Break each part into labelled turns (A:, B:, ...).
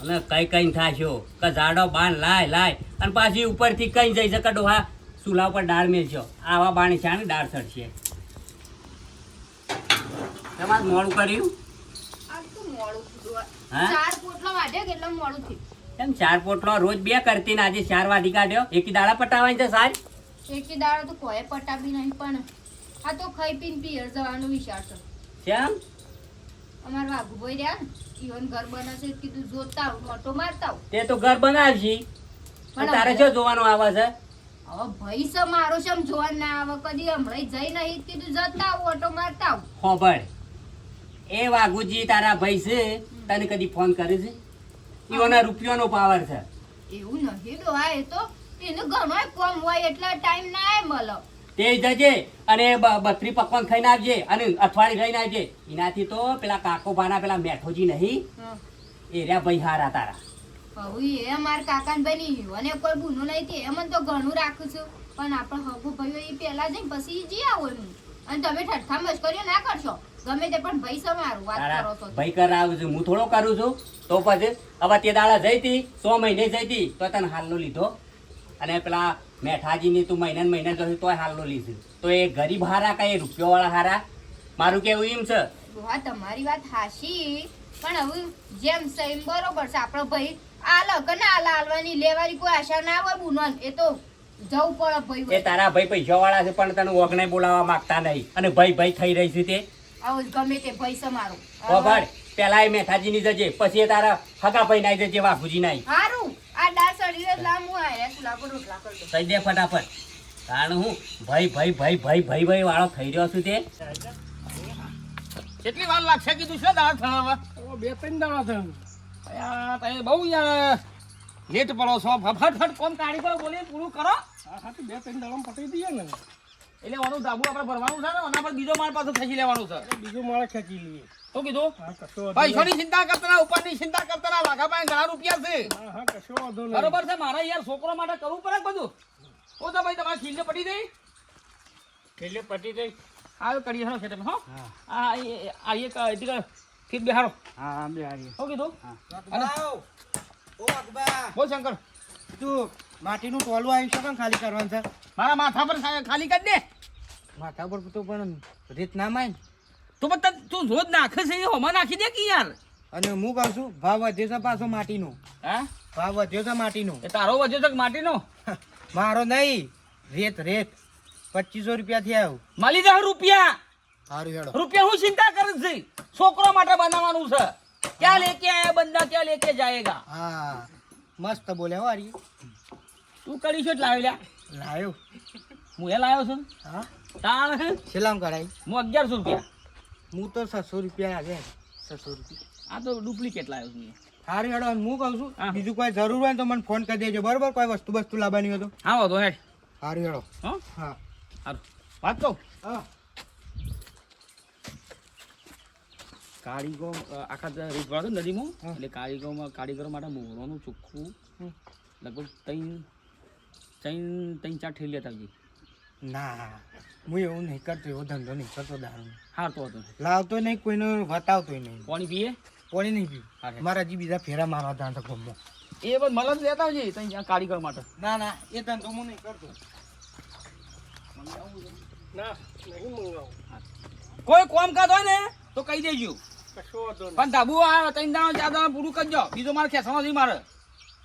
A: અને કઈ કઈ થાશો? કે ઝાડો બાણ લાય લાય. અને પાછી ઉપરથી કઈ જઈ શકે? ડોહા ચૂલા ઉપર દાળ મેલશો આવા બાણી છે દાળ ચડશે તમારે મોડું કર્યું? એમ ચાર પોટલો રોજ બે કરતી ને આજે ચાર વાટી કાઢ્યો? એકી દાડા પટાવાની છે સાર?
B: એકી દાડો તો કોઈ પટાવી નહીં પણ આ તો ખાઈ પીને પીર જવાનું વિચાર છે.
A: કેમ?
B: અમારા ભાઈ રહ્યા ને ઘર બનાવશે કીધું જોતા મોટો મારતા
A: તે તો ઘર બનાવશી. પણ તારે શું જોવાનું આવે છે?
B: હવે ભાઈ છે મારો છે આમ ના આવે કદી. હમણાં જઈ નહીં કીધું જતા આવું ઓટો મારતા આવું.
A: એ વાઘુજી તારા ભાઈ છે તને કદી ફોન કરે છે? ઈઓના રૂપિયાનો પાવર છે.
B: એવું નહીં ડોહા એ તો. એને ઘણો કોમ હોય એટલે ટાઈમ ના મળે
A: તે જજે અને બત્રી પકવાન ખાઈને આવજે અને અઠવાડિયે ખાઈને આવજે. એનાથી તો પેલા કાકો ભાના પેલા મેઠોજી નહીં. એ રહ્યા ભાઈ હારા તારા.
B: હવે એ મારા કાકાને ભાઈ અને કોઈ ગુનો નહીં તે એમ તો ઘણું રાખું છું. પણ આપણે હગુ ભાઈઓ એ પહેલા જઈને પછી જી આવો અને તમે ઠઠ્ઠા કર્યો ના કરશો. ગમે તે પણ ભાઈ સમારું વાત કરો તો.
A: ભાઈ કરાવું છું. હું થોડો કરું છું. તો પછી હવે તે દાડા જઈ હતી સો મહિને જઈ હતી તો તને હાલનો લીધો. અને પેલા મેઠાજીની તું મહિને મહિને જશે તોય હાલનો લીધું તો એ ગરીબ હારા કે એ રૂપિયો વાળા હારા? મારું કેવું એમ છે?
B: હા તમારી વાત હાશી પણ હવે જેમ છે એમ બરોબર છે. આપણો ભાઈ આલો કે ના આલ આલવાની લેવાની કોઈ આશા ના હોય બુનવાન એ તો જવું પડે ભાઈ
A: એ તારા ભાઈ પૈસા વાળા છે પણ તને ઓગણે બોલાવવા માંગતા નહીં. અને ભાઈ ભાઈ થઈ રહી છે તે?
B: આવો ગમે તે ભાઈ સમારો
A: ખબર પેલા એ મેઠાજીની જજે પછી એ તારા હગા ભાઈ નાઈ જજે વાઘુજી નાઈ
B: સારું આ ડાસડી લાંબુ
A: થઈ દે ફટાફટ. કારણ હું ભાઈ ભાઈ ભાઈ ભાઈ ભાઈ ભાઈ વાળો થઈ રહ્યો છું તે.
C: કેટલી વાર લાગશે કીધું છે દાળ થવા
D: બે ત્રણ દાળ થયા
C: તમે બહુ યાર લેટ પડો છો. ફટફટ કોમ કાઢી કરો બોલી પૂરું કરો.
D: હા હા બે ત્રણ દાળ પટી દઈએ ને.
C: એટલે ઓનું ધાબુ આપણે ભરવાનું છે ને એના પર બીજો માળ પાછો ખેંચી લેવાનું છે.
D: બીજું માળ ખેંચી લઈએ.
C: શું કીધું? પૈસાની ચિંતા કરતા ના ઉપરની ચિંતા કરતા ના લાખા પાસે ઘણા રૂપિયા છે.
D: હા હા કશો વાંધો નહીં.
C: બરોબર છે મારે યાર છોકરો માટે કરવું પડે બધું. ઓ તો ભાઈ તમારે ખીલે પટી દઈ.
D: છેલ્લે પટી દઈ.
C: હા કરી હરો છે તમે હો. આ આ એક એટલે બેહારો
D: હા બે
C: શું કીધું? બોલ શંકર.
E: તું માટીનું ટોલું આવ્યું છે ખાલી કરવાનું છે?
C: મારા માથા પર ખાલી કરી દે.
E: માથા પર તો પણ રીત ના માય
C: તું પણ તું રોજ નાખે છે હોમાં નાખી દે કે યાર?
E: અને હું કહું છું ભાવ વધ્યો છે પાછો માટીનો.
C: હા?
E: ભાવ વધ્યો છે માટીનો.
C: એ તારો વધ્યો છે માટીનો?
E: મારો નહીં રેત રેત. પચીસો રૂપિયા થી આવ્યો.
C: માલી દે રૂપિયા.
E: સારું હેડો.
C: રૂપિયા હું ચિંતા કરું છે? છોકરો માટે બનાવવાનું છે. ક્યાં લેકે આયા બંદા ક્યાં લેકે જાયેગા?
E: હા મસ્ત બોલ્યા હો હારી
C: તું કરી છો લાવ્યો લ્યા
E: લાવ્યો
C: હું એ લાવ્યો છું.
E: હા?
C: તાણ હે?
E: સેલામ કરાવી
C: હું અગિયારસો રૂપિયા.
E: હું તો છસો રૂપિયા આજે છસો રૂપિયા.
C: આ તો ડુપ્લિકેટ લાવ્યો છું
E: સારું હેડો હું કહું છું. બીજું કોઈ જરૂર હોય તો મને ફોન કરી દેજો બરોબર? કોઈ વસ્તુ વસ્તુ લાવવાની હોય તો.
C: હા વાંધો હેડ.
E: સારી હેડો.
C: હો?
E: હા.
C: સારું વાત કહું?
E: હા.
C: કારીગર આખા દ- રીત વાળો નદીમાં? એટલે કારીગરમાં કારીગરો માટે મોહરોનું ચોખ્ખું લગભગ ત્રણ ત્રણ ત્રણ ચાર ઠેલી લેતા આવજે
E: ના હું એવું નહીં કરતો એવો ધંધો નહીં કરતો દારૂ
C: હારતો હતો.
E: લાવતો નહીં કોઈને વતાવતો નહીં.
C: પાણી પીએ?
E: પોણી નહીં. પીવું મારા હજી બીજા ફેરા મારવા દાંત ગમો.
C: એ બધું મલમ જ લેતા આવજે ત્યાં કારીગર માટે.
E: ના ના એ ધંધો હું નહીં કરતો.
D: ના નહીં મંગાવું.
C: કોઈ કોમ કાજ હોય ને તો કહી દેજો.
D: કશો
C: પણ ધાબુ આ ત્રણ દાણો ચાર દાણો પૂરું કરજો. બીજો મારે ખેંચવાનો નહીં મારે.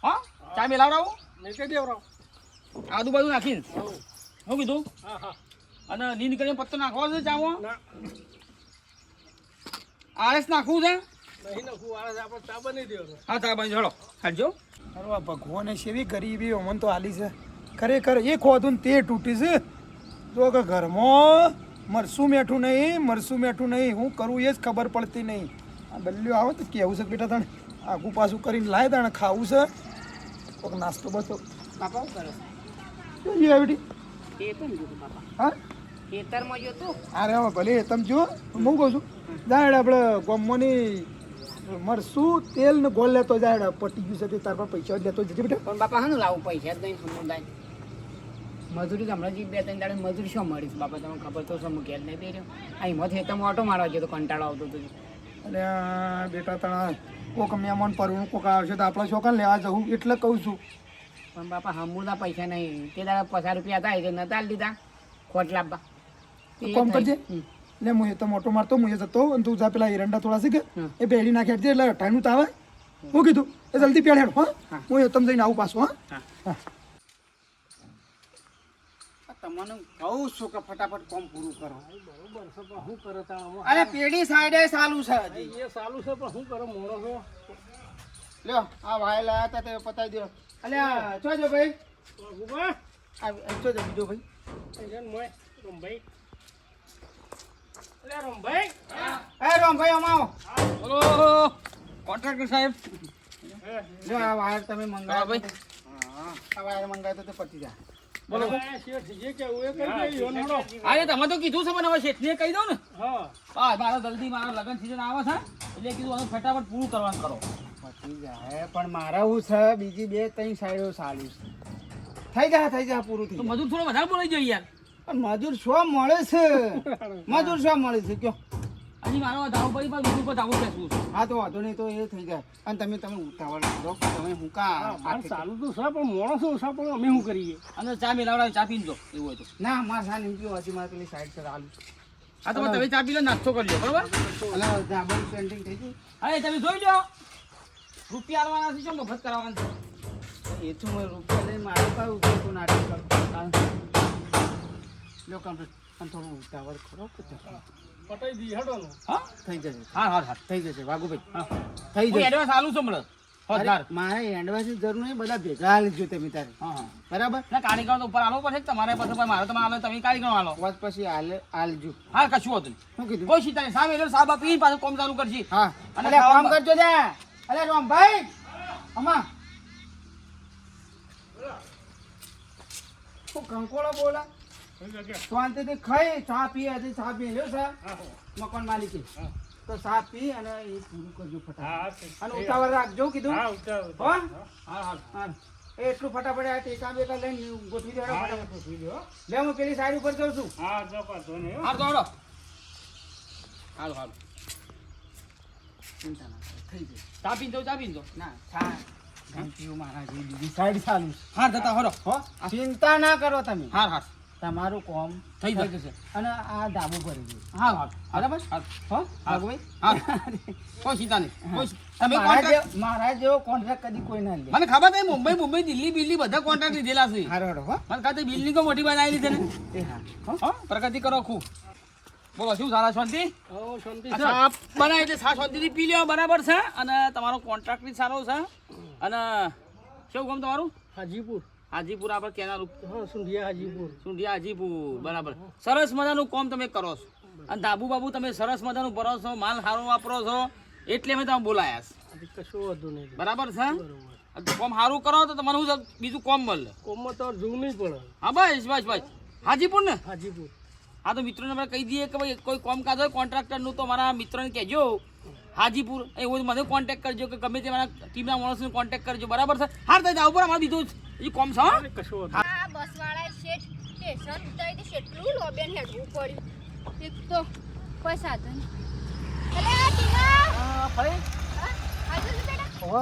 C: હા? ચા મેલાવડાવું
D: નહીં કહી દેવરાવ
C: આદુ બાજુ નાખીને. શું કીધું?
D: હા હા.
C: અને નીંદ કરીને પત્તો નાખવા છે ચાવો આરએસ નાખવું છે?
D: નાખું
C: હા ચા બાજુ હાજો
F: અરે ભગવાને સેવી ગરીબી અમન તો આલી છે. ખરેખર એ ને તે તૂટી છે. તો કે ઘરમાં મરસું મેઠું નહીં મરસું મેઠું નહીં હું કરું એ જ ખબર પડતી નહીં. આ બલ્યો આવે તો કેવું છે બેટા તને? આગું પાછું કરીને લાય તને ખાવું છે. કોઈક નાસ્તો બસો. એ
A: જોતું બાપા
F: હા?
A: ખેતરમાં જોતું
F: અરે ભલે તમે જો હું કહું છું જાહેર આપણે ગોમોની મરસું તેલ ને ગોળ લેતો જાય પટી ગયું છે તે તાર પર પૈસા જ લેતો જજે બેટા.
A: પણ બાપા હાનું લાવું પૈસા જ નહીં સમુદાય. મજૂરી તો હમણાં જે બે ત્રણ દાડે મજૂરી શું મળીશ બાપા તમને ખબર તો શું ઘેર નહીં દઈ રહ્યો. હિંમત હેતમ ઓટો મારવા ગયો તો કંટાળો આવતો હતો.
F: અને બેટા તણા કોક મહેમાન પરવું કોક આવશે તો આપણે છોકરા લેવા જવું એટલે કહું છું.
C: પણ બાપા હમુના પૈસા નહીં. તે દાદા પચાસ રૂપિયા થાય તો નતા લીધા ખોટ લાવવા.
F: કોમ કરજે. લે હું એ તો મોટો મારતો હું એ જતો અને તું જા પેલા એરંડા થોડા છે કે એ પેઢી નાખી આપજે એટલે અઠાણું તો આવે હું કીધું એ જલ્દી પેઢે હેડ હા. હું. એ તમે જઈને આવું પાછું હા.
E: તમને કહું છું કે ફટાફટ કોમ પૂરું કરો.
D: બરોબર છે પણ શું કરો તાણ
E: અરે પેઢી સાઈડે સાલું છે હજી.
D: એ સાલું છે પણ શું કરો મોડો છો?
E: લ્યો આ વાયલા હતા તે પતાવી દો અલ્યા જો જો ભાઈ. બીજો ભાઈ.
D: રમભાઈ.
E: એ રામભાઈ અમાવો
C: બોલો. કોન્ટ્રાક્ટર સાહેબ.
E: જો આ વાયર તમે
C: હા, ભાઈ.
E: હા આ વાયર મંગાવ્યો તો તે પતી જાય.
D: બોલો.
C: અરે તમે તો કીધું છે મને હવે શેઠને કહી દો ને.
D: હા.
C: મારા જલ્દી મારા લગ્ન સીઝન આવે છે એટલે કીધું ફટાફટ પૂરું કરવાનું કરો.
E: જાય પણ મારા હું છે બીજી બે ત્રણ સાઈડો સારી છે. થઈ જા થઈ જાય પૂરું થઈ
C: મજૂર થોડો વધારે બોલાઈ જાય યાર.
E: પણ મજૂર શું મળે છે? મજૂર શું મળે છે? કયો?
C: હજી મારો ધાવ પડી પણ બીજું પર ધાવું બેસવું છે.
E: હા તો વાંધો નહીં તો એ થઈ જાય. અને તમે તમે ઉતાવળ કરો. તમે હું કા?
D: સારું તો સર પણ મોણસો ઓછા પણ અમે શું કરીએ?
C: અને ચા મેલાવડા ચા પીને જો એવું હોય તો.
E: ના મારે સા નહીં પીવો હજી મારે પેલી સાઈડ પર આલુ
C: હા તો તમે ચા પી લો નાસ્તો કરજો બરોબર?
E: અને ડાબલ પેન્ટિંગ થઈ ગયું.
C: હા તમે જોઈ લો. રૂપિયા આલવાના છે શું મફત કરાવવાના છે?
E: એ તો મેં રૂપિયા લઈને મારે કયું તો નાટક કરું લો કમ્પ્લીટ અને થોડું ઉતાવળ ખરો
D: પટાઈ દી હડો નો
C: હા?
E: થઈ જશે.
C: હા હા હા
E: થઈ જશે. વાઘુભાઈ
C: હા.
E: થઈ જશે.
C: એડવાન્સ આલું છું મળે
E: મારે એડવાન્સની જરૂર નહીં બધા ભેગા હાલજો તમે તારે.
C: હા હા.
E: બરાબર?
C: ના કારીગર તો ઉપર આલો પડશે તમારે પાસે મારે તમે આલો તમે કારીગર આલો.
E: વાત પછી હાલ હાલજો
C: હા કશું હતું
E: શું કીધું?
C: કોઈ ચિંતા સામે સાહેબ આપી પાછું કોમ ચાલુ કરશે
E: હા.
C: અને
E: કામ કરજો લે અલે રામભાઈ અમા હું કંકોળો બોલા? શાંતિથી ખાઈ ચા પી હજી ચા પી લ્યો સર મકાન માલિકી. તો ચા પી અને એ પૂરું કરજો ફટાફટ. અને ઉતાવળ રાખજો કીધું.
D: હા
E: હા? હા હા. એટલું ફટાફટ આ ટેકા બેકા લઈને ગોઠવી દેવા ફટાફટ. લે હું પેલી સાઈડ ઉપર જઉં છું.
D: હા જો પાછો ને
C: હા. તો હાલો હાલો.
E: ચિંતા ના થઈ જશે
C: ચા પીને જાઓ ચા પીને જાઓ
E: ના ચા નહીં પીવું મારા જેવી બીજી સાઈડ ચાલુ છે
C: જતા હરો
E: હો ચિંતા ના કરો તમે
C: હાર હા
E: તમારું કોમ
C: થઈ જશે.
E: જશે અને આ ડાબુ ભરી ગયો
C: હા હા
E: બરાબર
C: હાર
E: હો
C: હા. કોઈ ચિંતા નહીં કોઈ તમે કોન્ટ્રાક્ટ
E: જેવો- મારા જેવો કોન્ટ્રાક્ટ કદી કોઈ ના લે
C: મને ખબર નહીં મુંબઈ મુંબઈ દિલ્હી બિલ્લી બધા કોન્ટ્રાક્ટ લીધેલા છે
E: હારો હારો હો
C: મને ખાતે બિલ્ડિંગો મોટી બનાવી છે ને
E: એ હા હો
C: હો પ્રગતિ કરો ખૂબ બોલો શું સારા શાંતિ?
D: શાંતિ
C: બનાવી એટલે શાંતિથી પી લ્યો બરાબર છે? અને તમારો કોન્ટ્રાક્ટ બી સારો છે. અને શું કામ તમારું?
D: હાજીપુર.
C: હાજીપુર આપણે કેનાલ
D: હા સુંઢિયા હાજીપુર.
C: સુંઢિયા હાજીપુર બરાબર. સરસ મજાનું કામ તમે કરો છો. અને ધાબુ બાબુ તમે સરસ મજાનું ભરો છો માલ સારો વાપરો છો એટલે મેં તમે બોલાયા છે.
D: કશું વધુ નહીં
C: બરાબર છે? કોમ સારું કરો તો છે બીજું કોમ મળે.
D: કોમમાં તો જોવું નહીં પડે
C: હા બસ બસ બસ. હાજીપુર ને?
D: હાજીપુર.
C: હા તો મિત્રોને આપણે કહી દઈએ કે ભાઈ કોઈ કોમકાજ હોય કોન્ટ્રાક્ટરનું તો મારા મિત્રોને કહેજો. હાજીપુર એ હોય મને કોન્ટેક્ટ કરજો કે ગમે તે મારા ટીમના માણસને કોન્ટેક્ટ કરજો. બરાબર છે? હાર તો આવું ઉપર અમારે બીજું જ એ કોમ છે હા?
B: શેઠ સ્ટેશન ઉતારી લોબેન હેડવું પડ્યું. એક તો કોઈ સાધન અરે આ ટીના
E: ભાઈ
B: હા? આજુ બેટા.
E: હો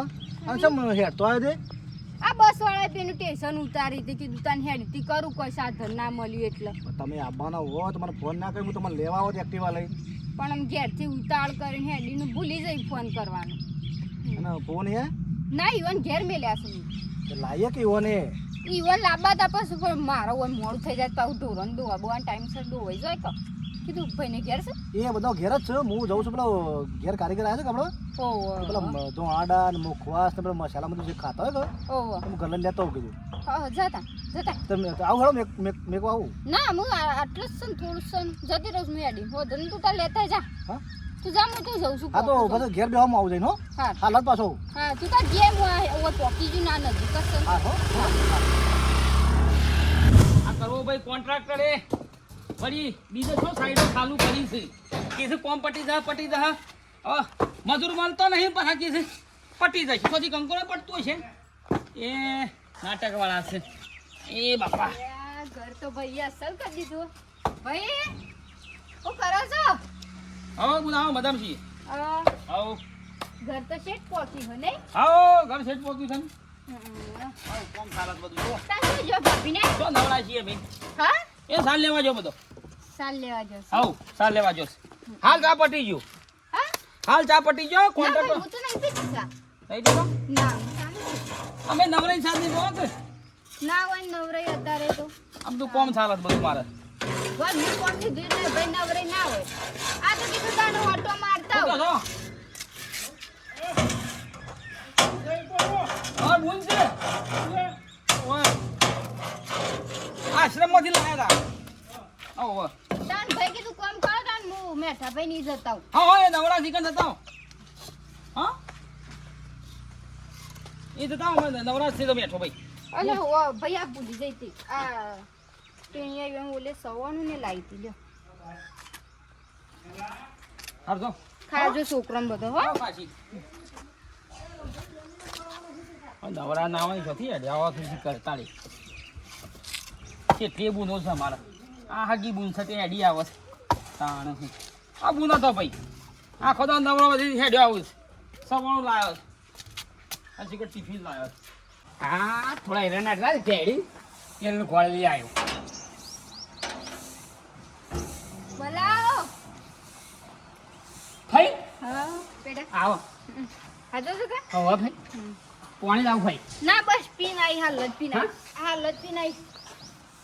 E: આમ ચમ હેડતો આવ્યો તે?
B: આ બસવાળાએ તેનું ટેન્શન ઉતારી હતી કીધું તને હેડતી કરું કોઈ સાધન ના મળ્યું એટલે.
E: તમે આવવાના હો તો મને ફોન ના કર્યો હું તમને લેવા આવો એક્ટિવા લઈ
B: પણ આમ ઘેરથી ઉતાળ કરીને હેડીનું ભૂલી જઈ ફોન કરવાનો.
E: અને ફોન હે?
B: ના ઈવન ઘેર મેલ્યા છે.
E: તો લાવીએ કે એવો ને
B: ઈવન લાંબા તા પછી પણ મારો મોડું થઈ જાય તો ઢોરણ દોવા બોવાનો ટાઈમ સર દોવાઈ જાય કે. કીધું ભાઈને ઘેર છે?
E: એ બધો ઘેર જ છે. હું જાઉં છું પેલો ઘેર કારીગર આવ્યો છે કે
B: ઓહો
E: પેલા તો આડા ને મુખવાસ ને પેલા મસાલા બધું જે ખાતા હોય કે
B: ઓહો
E: હું ઘર લઈને લેતો હોઉં કીધું.
B: હા જતા જતા.
E: તમે આવું હેડો મેં મેં મેં આવું.
B: ના હું આટલું જ છે ને થોડું છે જતી રહું મેં આડી હો ધન તું તાર લેતા જા.
E: હા?
B: તું જા હું તો જઉં છું.
E: હા તો
B: પોકી
E: ઘેર બેવામાં આવું જઈને હો.
B: હા.
E: હાલત પાછો.
B: હા તું તાર જે હું પોકી ગયું ના નજીક જ
E: હા હો.
C: આ કરવો ભાઈ કોન્ટ્રાક્ટરે વળી બીજો છો સાઈડો ચાલુ કરી છે? કે છે કોમ પટી જા પટી જા મજૂર મળતો નહીં પણ કે છે. પટી જાય. પછી કંકોડો પડતું છે. એ નાટક વાળા છે. એ બાપા.
B: ઘર તો ભાઈ અસલ કરી દીધું. ભાઈ હું કરો છો?
C: હવે બોલાવો મદામ છીએ. આવો.
B: ઘર તો શેઠ પહોંચી હો નહીં
C: આવો ઘર શેઠ પહોંચ્યું છે. આવો કોમ સારા બધું. જો
B: ભાભીને
C: તો નવરા છીએ ભાઈ
B: હા?
C: એ સાલ લેવા જો બધો.
B: સાલ લેવા જો
C: આવો સાલ લેવા જો હાલ ચા પટી જો
B: હા?
C: હાલ ચા પટી ગયો
B: હું તો નહીં પીતી ચા.
C: ગયો
B: ના.
C: અમે નવરાઈ સાથે કે
B: ના હોય નવરાઈ અત્યારે તો.
C: આમ તો કોમ ચાલે બધું મારે.
B: વાત કીધું એટલે ભાઈ નવરાઈ ના હોય.
C: આશ્રમમાંથી લાયા હતા. આવો, આવો.
B: તાન ભાઈ કીધું કોમ કરો તાન હું મેઠા ભાઈ નહીં જતા હું
C: હા, હા, નવરા શીખન જતા હો. હા? એ જતા હો, નવરા થી બેઠો ભાઈ
B: અલે હો ભાઈ આ ભૂલી જઈ હતી આ ટેણિયા એમ ઓલે સવાનું ને લાવી હતી લ્યો
C: હાર જો
B: ખાજો છોકરાને બધો હો
C: પાછી નવરા ના હોય જતી હેડે કરતા કરતાળી કેટલી બૂનો છે મારા. આ હાગી બૂન છે તે હેડી આવે છે. તાણ છે. આ બુનો તો ભાઈ. આ ખોદા નવરો બધી હેડ્યો આવું છે. સવાણું લાવ્યો છે. આ શીખર ટિફિન લાવ્યો છે.
A: હા થોડા હેરાન આટલા હેડી એનું ગોળ લઈ આવ્યો. આવો.
B: કે?
A: હવે ભાઈ. પાણી લાવ ભાઈ.
B: ના બસ પીન આવી હાલત પીન આવી હાલત પીન આઈ.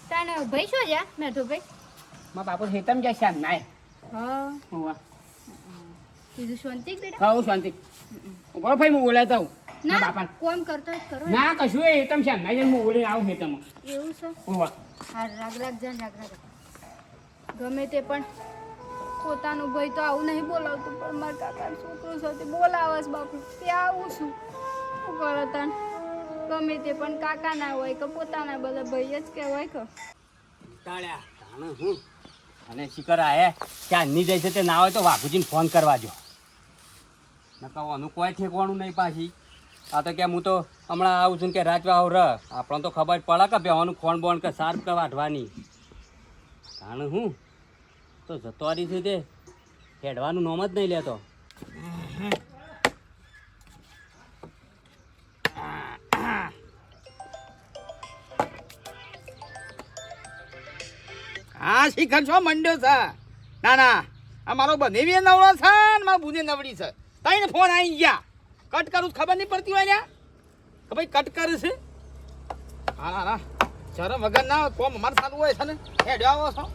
B: તાને ભાઈ શું જા તો ભાઈ
A: મા બાપુ હેતમ જાય શ્યામ નાય.
B: હા.
A: હોવા
B: કીધું શાંતિ બેટા?
A: હા શાંતિ. ઊભો ભાઈ હું બોલાતા હું
B: ના
A: બાપા
B: કોમ કરતો જ કરો ના.
A: કશું એ હેતમ શ્યામ નાય હું બોલી આવું હેતમ
B: એવું છે?
A: હોવા
B: હા રાગ રાગ જાન રાગ રાગ. ગમે તે પણ પોતાનું ભાઈ તો આવું નહીં બોલાવતું પણ મારા કાકા છોકરો સાથે બોલાવે છે બાપુ. ત્યાં આવું છું. શું કરો તાન? ગમે તે પણ કાકા ના હોય કે પોતાના બધા ભાઈ જ કે.
A: તાળ્યા તાણે હું? અને શિખર આયે ક્યાં ની જાય છે તે ના હોય તો વાઘુજીને ફોન કરવા જો નકા આનું કોઈ ઠેકવાનું નહીં પાછી. આ તો કે હું તો હમણાં આવું છું ને કે રાજવા આવું રહ. આપણને તો ખબર પડે કે બેવાનું ખોણ બોણ કે સાર કે વાઢવાની. તાણે હું? તો જતો રહી છે તે હેડવાનું નોમ જ નહીં લેતો.
C: હા શિખર છો મંડ્યો છે. ના ના આ મારો બનેવી નવરો છે ને મારો બુને નવડી છે. તઈને ફોન આવી ગયા. કટ કરું ખબર નહીં પડતી હોય ને કે ભાઈ કટ કરે છે? હા ના ના શરમ વગર ના કોમ અમારે સારું હોય છે ને. હેડ્યો આવો છો.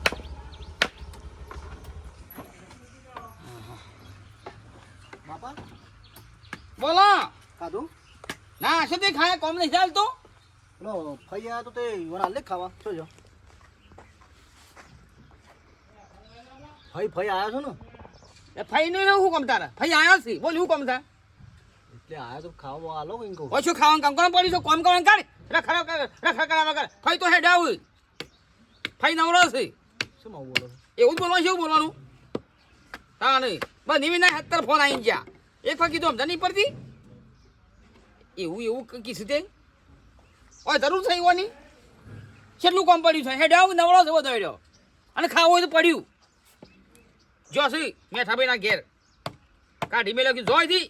E: બાપા?
C: બોલો.
E: ખાધું
C: ના શું તે ખાય કોમ નહીં ચાલતું?
E: આવ્યા તો તે વડા લે ખાવા. શું જો ફઈ ફઈ આવ્યા છો ને?
C: એ ફઈ નહીં શું કમ તારે? ફઈ આવ્યો છે. બોલ શું કમ તારે?
E: એટલે આવ્યા તો ખાવા આલો કઈ કહું?
C: ઓછું ખાવાનું કામ કરવા પડ્યું છે કોમ કરવાનું કાઢ રખડા કર રખડા કરવા વગર. ફઈ તો હેડા હોય ફઈ નવરો છે.
E: શું માં બોલો
C: એવું બોલવાનું છે એવું બોલવાનું? હા નહીં. બસ નિવિના સત્તર ફોન આવી ગયા. એક વાર કીધું સમજા નહીં પડતી એવું એવું કીધું તે? ઓય જરૂર થઈ હોવાની કેટલું કામ પડ્યું છે? હેડ આવું નવરો છે બધો હેડ્યો અને ખાવું હોય તો પડ્યું. જો સી મેઠાભાઈના ઘેર. કાઢી મેલો કે જોઈ દી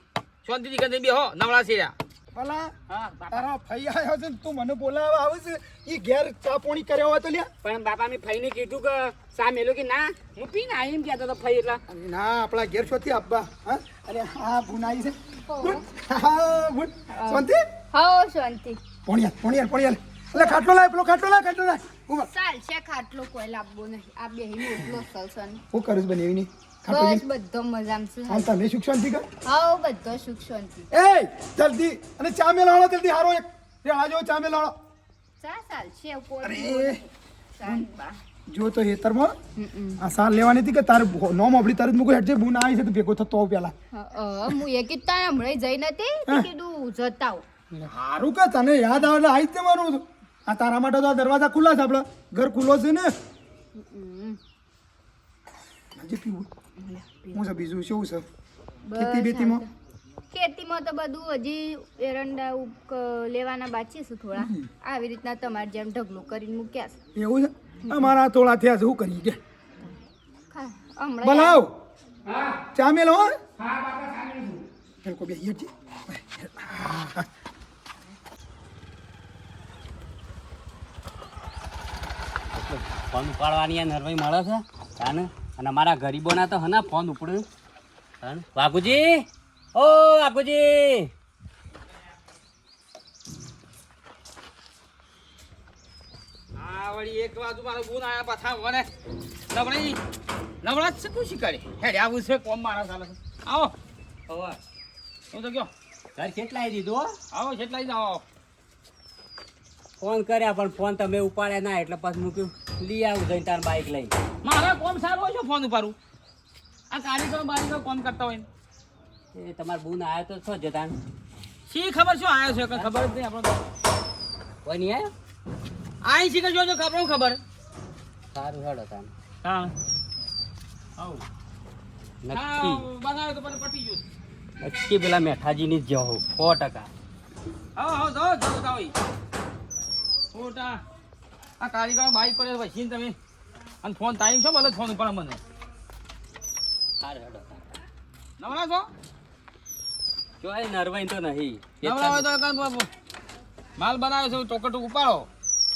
C: શાંતિથી ગંદી બે હો નવરા છે
F: ભલા તારા ફઈ આવ્યો છે ને તું મને બોલાવવા આવે છે? ઈ ઘેર ચા પોણી કર્યો હોય તો લ્યા.
A: પણ બાપા મે ફઈ ને કીધું કે સા મેલો કે ના હું પી ના એમ કહેતો તો ફઈ એટલા.
F: ના આપણા ઘેર છોથી આપવા હા? અરે હા ભુનાઈ છે. હા ગુડ શાંતિ?
B: હા શાંતિ.
F: પોણિયાર પોણિયાર પોણિયાર એટલે ખાટલો લાય પેલો ખાટલો લાય ખાટલો લાય.
B: ચાલ છે ખાટલો કોઈ લાવવો નહીં. આ બે મોટલો સલસન
F: હું કરીશ બને ની
B: બસ બધો મજામાં છે
F: હાલ તમે સુખ શાંતિ કર.
B: હા બધો સુખ શાંતિ.
F: એ જલ્દી. અને ચા જલ્દી હારો એક. રેળા જો ચા મેલાડો.
B: ચા ચાલ છે કોઈ
F: જો તો હેતરમાં આ સાલ લેવાની હતી કે તારે નોમ આપડી તારે મૂકો હેઠે બુન આવી છે તો ભેગો થતો પેલા.
B: હું એ કીધા હમણાં જઈ નથી? તે કીધું જતાવ.
F: સારું કે તને યાદ આવે એટલે આવી જ જવાનું હતું. આ તારા માટે તો આ દરવાજા ખુલ્લા છે આપણે. ઘર ખુલ્લો છે ને? આજે પીવું. હું છે બીજું? શું છે?
B: બસ
F: ખેતી બેતીમાં
B: ખેતીમાં તો બધું હજી એરંડા લેવાના બાકી છે થોડા. આવી રીતના તમારે જેમ ઢગલું કરીને મૂક્યા છે.
F: એવું છે? અમારા થોડા થયા છે. શું કરી કે? બોલાવ. ચા મેલો હો? એ કોઈ બેહીએ છે?
A: ફોન ઉપાડવાની આ નરવાઈ મળે છે. તાને અને અમારા ગરીબોના તો હના ફોન ઉપડ્યું તાને વાઘુજી? ઓ વાઘુજી!
C: આ વળી એક બાજુ મારો ગુણ આયા પાછા મને નવળી નવળા છે તું શીખવાડે હેડ આવું છે કોમ મારા ચાલે છે. આવો.
A: હવે.
C: હું તો ગયો
A: ઘર કેટલાય દીધું
C: આવો જેટલા જાઓ?
A: ફોન કર્યા પણ ફોન તમે ઉપાડ્યા ના એટલે પછી મૂક્યું. લઈ આવું જઈને તાર બાઈક લઈ
C: મારા કોમ સારું હોય છે ફોન ઉપાડું આ કાર્યક્રમ બારીગર કોમ કરતા હોય ને.
A: એ તમારો બુન આવ્યો તો છો જતા
C: શી ખબર શું આવ્યો છે? ખબર જ નહીં આપણે
A: કોઈ નહીં આવ્યો
C: આઈ શીખે જોજો ખબર હું ખબર?
A: સારું હેડો તાન.
C: હા. આવ.
A: નક્કી.
C: બનાવ્યો તો પછી પટી ગયું.
A: નક્કી પેલા મેઠાજીની જ જવું સો ટકા.
C: હા હા જાઓ જાઓ જાઓ. ખોટા આ કારીગર બાઈક પડે પછી તમે. અને ફોન ટાઈમ છો ભલે ફોન ઉપર મને નવરા છો?
A: જો એ નરવાઈ તો નહીં.
C: નવરા હોય તો કાન બાપુ. માલ બનાવ્યો છે ટોકટ ઉપાડો.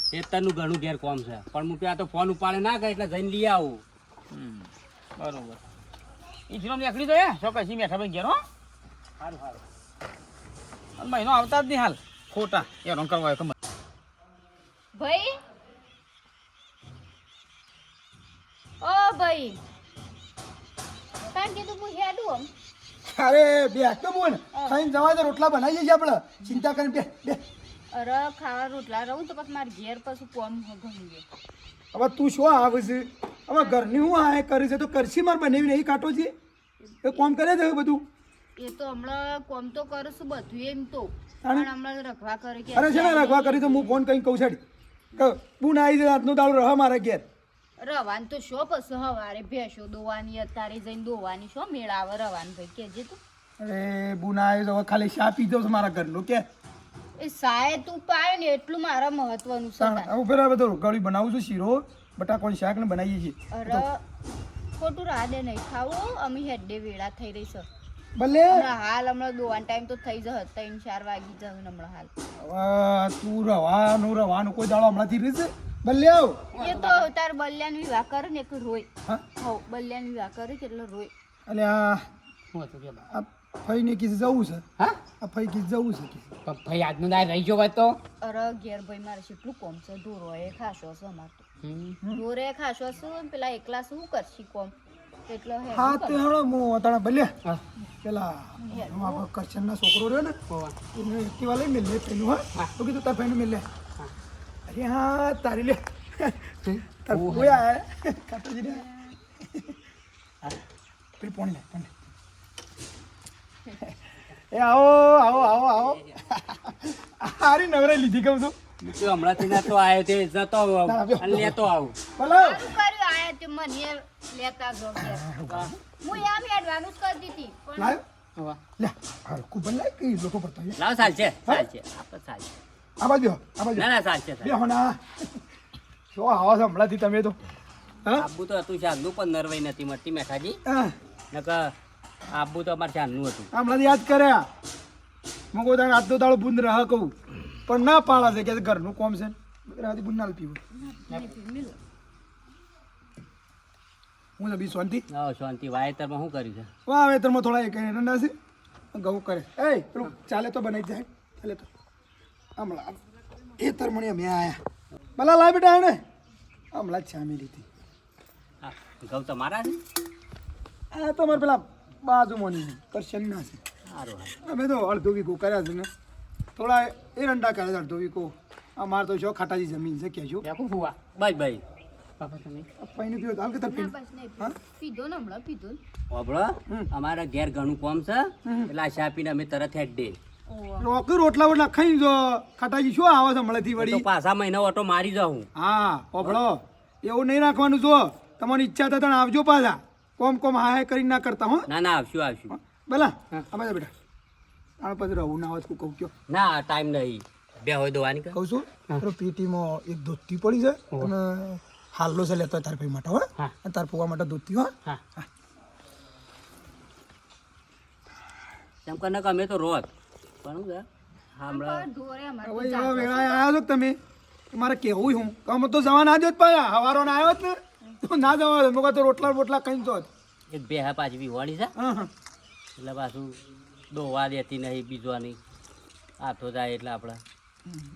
A: ખેતરનું ઘણું ઘેર કોમ છે. પણ હું ત્યાં તો ફોન ઉપાડે ના કરે એટલે જઈને લઈ આવું.
C: બરોબર. ફિલ્મ નીકળી જોઈએ છો કશી મેઠા ભાઈ ઘેરો
A: સારું સારું
C: અને મહિનો આવતા જ નહીં હાલ. ખોટા એ રંગ કરવા
B: ભાઈ? ઓ ભાઈ. કાંઈ કીધું હું હેડું આમ.
F: અરે બે તો બોલ. ખાઈને જવા દે રોટલા બનાવીએ છીએ આપણે. ચિંતા કરી બે બે
B: અરે ખાવા રોટલા રહું તો પછી મારે ઘેર પાછું કોમ ગયું
F: હવે તું શું આવે છે? હવે ઘરની હું આ કરી છે તો કરશી માર બનાવી નહીં કાઢો છે? એ કોમ કરે છે બધું?
B: એ તો હમણાં કોમ તો કરું છું બધું એમ તો. પણ હમણાં રખવા કરે કે
F: અરે છે ને રાખવા કરી તો હું ફોન કઈ કહું છાડી. કે બુન આવી જાય આજનો તારું રહ મારા ઘેર.
B: રવાન તો શો પસ હવારે ભેંસો દોવાની અત્યારે જઈને દોવાની શો મેળાવે રવાન ભાઈ કેજે તું.
F: અરે બુના આવી તો ખાલી શા પીધો છે મારા ઘરનું કે?
B: એ સાય તું પાય ને એટલું મારા મહત્વનું છે.
F: હું ફેરા બધો ગળી બનાવું છું શીરો બટાકોની શાક ને બનાવીએ છીએ.
B: અરે ખોટું રાડે નહીં ખાવું અમે હેડે વેળા થઈ રહી છે.
F: ભલે.
B: હાલ હમણાં દોવાન ટાઈમ તો થઈ જશે ત્રણ ચાર વાગી જશે હમણાં હાલ.
F: તું રવાનું રવાનું કોઈ દાડો હમણાંથી રહેશે ભલે આવ.
B: એ તો તાર બલ્યાન વિવાહ કરે ને એક રોય.
F: હા?
B: હો બલ્યાન વિવાહ કરે કે એટલે રોય.
F: એટલે આ
A: હું હતું કે બા?
F: આ ફઈને કીધું જવું છે?
A: હા?
F: આ ફઈ કીધું જવું છે કે
A: પણ ભાઈ આજનો દાય રહી ગયો તો?
B: અરે ઘેર ભાઈ મારે કેટલું કોમ છે? ધોરો એ ખાશો છે અમાર તો.
A: હમ.
B: ખાસો ખાશો છે પેલા એકલા શું કરશી કોમ? એટલે હે.
F: હા તે હમણાં હું અતાણે ભલે.
A: હા.
F: પેલા આપણો કરશનના છોકરો રહ્યો ને એને એક્ટિવા લઈ મેલે પેલું હા. તો કીધું તાર ફ્રેન્ડ મેલે અરે હા તારી લે. તાર કોઈ આયા. કાકાજી ને. પેલી પોણી લે પોણી એ આવો આવો આવો આવો. હારી નવરે લીધી કહું છું.
A: હમણાં તો હમણાંથી ના તો આવ્યો તે જતો લેતો આવું.
F: બોલો.
B: તે મને લેતા જો હું એમ એડવાનું જ કરી દીધી પણ
F: લાવ. લે હરકું બન લાય કઈ લોકો હોય.
A: લાવ સાલ છે આપણે ચાલશે
F: આ બાજુ આ બાજુ
A: ના ના ચાલશે
F: બે હોના શું આવો છો હમણાંથી તમે તો?
A: આબુ તો હતું ચાંદનું પણ નરવાઈ નથી મળતી મેઠાજી. નકર આબુ તો અમારે ચાંદનું હતું.
F: હમણાં યાદ કર્યા. હું કહું તારે આજનો દાડો બુંદ રહ કહું. પણ ના પાડા છે કે ઘરનું કોમ છે. રાતે બુંદ ના પીવું હું તો બી શાંતિ.
A: હા શાંતિ. વાવેતરમાં શું કર્યું છે?
F: વાહ વેતરમાં થોડા એક રંડા છે. ઘઉં કરે. એ પેલું ચાલે તો બનાવી જાય. ચાલે તો. હમણાં એ તરમણી અમે આયા. ભલા લાવ બેટા એને. હમણાં જ છામી લીધી.
A: હા ઘઉં તો મારા છે?
F: આ તો મારે પેલા બાજુમાંની છે. કરશન ના છે.
A: સારું
F: અમે તો અડધો વીકો કર્યા છે ને. થોડા એરંડા કર્યા છે અડધો વીઘો. અમારે તો શું ખાટાજી જમીન છે કહેજો.
A: ફુવા? બાય ભાઈ બાપા તમે.
F: પૈનું પીવો હાલ કે તાર
B: ના
F: પૈનું
B: બસ નહીં પીધો. ને હમણાં પીધો
A: ઓબળો અમારા ઘેર ઘણું કોમ છે. એટલે આ શા પીને અમે તરત હેડ દે.
F: રોટલા વોટલા ખાઈ જો. ખાટાજી શું આવે છે હમણાંથી વળી?
A: પાછા મહિના ઓટો મારી જાઉં
F: હા પોપડો એવું નહીં રાખવાનું જો. તમારી ઈચ્છા થતા આવજો પાછા. કોમ કોમ હા હા કરીને ના કરતા હો.
A: ના ના આવશું આવશું.
F: ભલા. આ બેટા આ પછી રહું ના હોય કહું કયો.
A: ના ટાઈમ નહીં. બે હોય દોવાની કર.
F: કહું છું? પીટીમાં એક ધોતી પડી છે. અને હાલો છે લેતો તાર ભાઈ માટે હો.
A: હા.
F: અને તાર ફુવા માટે ધોતી હો.
A: હા. તેમ કરીને કે અમે તો રોજ. પણ હું
B: પણ
F: વેળાએ આવ્યા છો. કે તમે? મારે કેવું હું? અમે તો જવા ના જ પાયા હવારો ના આવ્યો જ ને તો ના જવા દે. મેં તો રોટલા બોટલા કઈ તો
A: એક બે હા પાછી વિવાળી છે. એટલે પાછું દોવા દેતી નહીં બીજવાની. હાથો જાય એટલે આપણે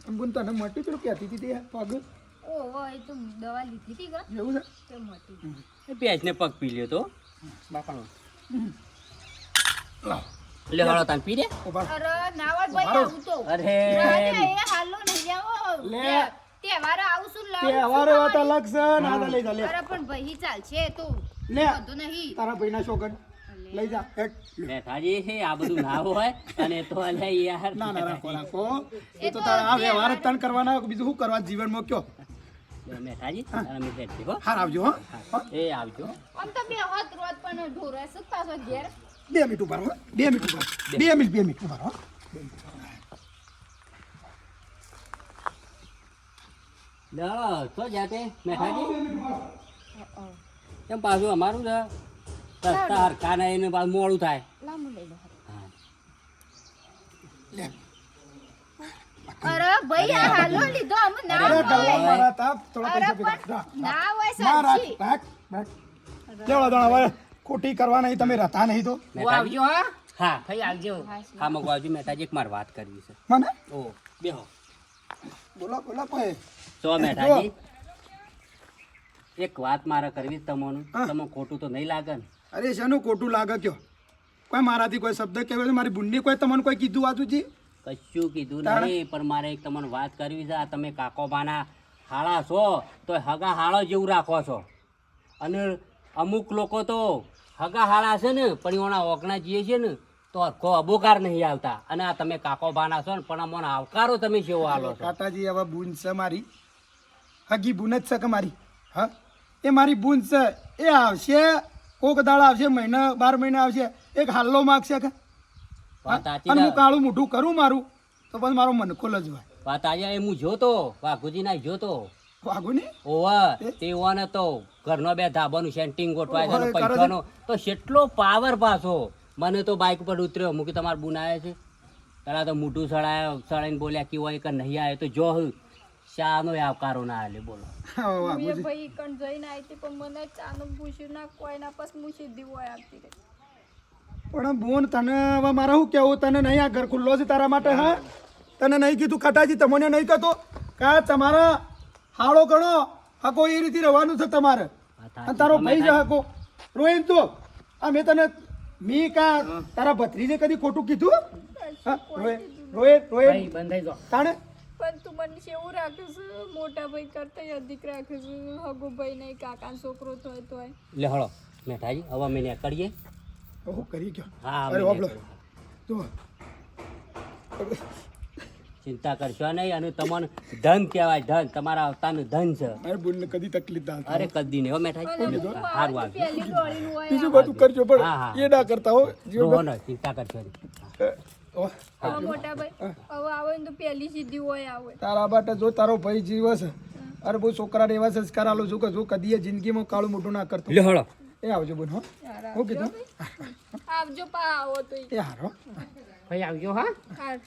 F: એમ બોલ તને મટી પેલું કહેતી હતી તે પગ?
B: ઓહો એ તો દવા લીધી હતી કે
F: એવું છે?
B: તે મટી.
A: એ પેચને પગ પી લ્યો તો. બાપાનો લે હળો તાન પી દે
B: અરે ભાઈ. તો. એ હાલો
F: લે.
B: તહેવારે આવશું લાવું
F: ના તો લઈ જા લે.
B: અરે પણ ભાઈ ચાલશે તો.
F: લે.
B: બધું નહીં.
F: તારા ભાઈના છોકર લઈ જા હેટ.
A: મેઠાજી છે આ બધું ના હોય અને તો અલ્યા યાર.
F: ના ના રાખો રાખો. એ તો તારા આ વ્યવહાર જ તને કરવાના બીજું શું કરવા જીવનમાં કયો?
A: મેઠાજી તારા મિત્ર હો?
F: હાર આવજો હો. હો.
A: એ આવજો.
B: આમ તો બે હાથ રોજ પણ ઢોરે શું પાછો ઘેર.
F: બે મિનિટ ઊભા રહો બે મિનિટ ઊભા બે. મિનિટ બે મિનિટ ઊભા રહો
A: લે તો જાતે મેઠાજી કેમ પાછું અમારું છે રસ્તા હરખા નહીં ને પાછું મોડું થાય.
B: લાંબુ લઈ લો
A: હા.
F: લે
B: અરે ભાઈ આ હાલો લીધો અમે ના
F: અરે
B: હોય.
F: મારા તાપ થોડા પૈસા ભેગા.
B: ના હોય સાચી.
F: રાખ રાખ. લેવડો દોણ હવે ખોટી કરવા નહીં તમે રહેતા નહીં તો.
C: હા. આવજો.
A: હા મગવાજી મેઠાજી એક મારે વાત કરવી છે.
F: મને?
A: ઓ બેહો.
F: બોલો બોલો કોઈ.
A: તો મેઠાજી એક વાત મારે કરવી છે તમોનું.
F: હા.
A: તમે ખોટું તો નહીં લાગે ને.
F: અરે શાનું ખોટું લાગે કયો? કોઈ મારાથી કોઈ શબ્દ કહેવાય છે? મારી બુનની કોઈ તમને કોઈ કીધું વાતુજી
A: કશું કીધું? નહીં પણ મારે એક તમને વાત કરવી છે. આ તમે કાકોબાના હાળા છો તો હગા હાળો જેવું રાખો છો. અને અમુક લોકો તો હગા હાળા છે ને પણ એના ઓગણા જઈએ છે ને તો આખો અબોકાર નહીં આવતા. અને આ તમે કાકો બાના છો ને પણ અમને આવકારો તમે જેવો હાલો
F: કાકાજી હવે બુન છે મારી. હગી બૂન જ છે કે મારી? હા? એ મારી બુન છે. એ આવશે કોક દાળ આવશે મહિના બાર મહિના આવશે. એક હાલ્લો માગશે કે?
A: વાત સાચી
F: અને હું કાળું મોઢું કરું મારું તો પછી મારો મનખો લજવાય
A: વાત આજે એ હું જોતો વાઘુજી ના જોતો.
F: વાઘુની?
A: ઓવા તે ઓને તો ઘરનો બે ધાબાનું સેન્ટિંગ ગોઠવાય છે. પૈસાનો તો કેટલો પાવર પાછો. મને તો બાઇક ઉપર ઉતર્યો મૂકી તમારે બુન છે? પેલા તો મોઢું સળાયો સડાઈને બોલ્યા કે હોય કે નહીં આવે તો જો શાનો આવકારો ના આલે બોલો.
G: ભાઈ કણ જઈને આવી હતી પણ મને ચાનો પૂછ્યું ના કોઈ ના પાસ હું સીધી હોય આવતી રહી.
F: પણ બોન તને હવે મારે શું કેવું તને નહીં આ ઘર ખુલ્લો છે તારા માટે હા? તને નહીં કીધું ખટાજી તમને નહીં કહેતો? કે તમારા હાળો ગણો? હકો એ રીતે રહેવાનું છે તમારે? અને તારો ભાઈ છે હકો રોહિત તો આ મેં તને મી કા તારા ભત્રીજે કદી ખોટું કીધું? હા રોહિત રોહિત રોહિત
C: બંધાઈ જાઓ.
F: તાણે?
G: પણ તું મને કેવું એવું રાખીશ મોટા ભાઈ કરતા અધિક રાખીશ હગુ ભાઈ નહીં કાકા છોકરો થયો તોય.
A: લે હળો મેઠાજી હવે અમે નીકળીએ
F: ઓહો કરી ગયો
A: હા
F: અરે
A: નીકળીએ.
F: જો.
A: ચિંતા કરશો નહીં અને તમને ધન કહેવાય ધન. તમારા અવતારનું ધન છે.
F: મારી બોનને કદી તકલીફ ના
A: અરે કદી નહીં. હો મેઠાજી સારું
G: દોડીનું
F: બીજું બધું કરજો પણ
A: હા, હા.
F: એ ના કરતા હો. જીવન
A: ના ચિંતા કરશો નહીં.
F: ઓહ,
G: હવે મોટા ભાઈ હવે આવે ને તો પહેલી સીધી હોય આવે.
F: તારા માટે જો તારો ભાઈ જીવે છે અરે બહુ છોકરાને એવા સંસ્કાર આલું છું કે જો કદી એ જિંદગીમાં કાળું મોટું ના કરતો.
A: હળો
F: એ આવજો બોન હો. હું કીધું?
G: આવજો પા આવો તો
F: એ હારો.
C: ભાઈ આવજો હા.
G: હા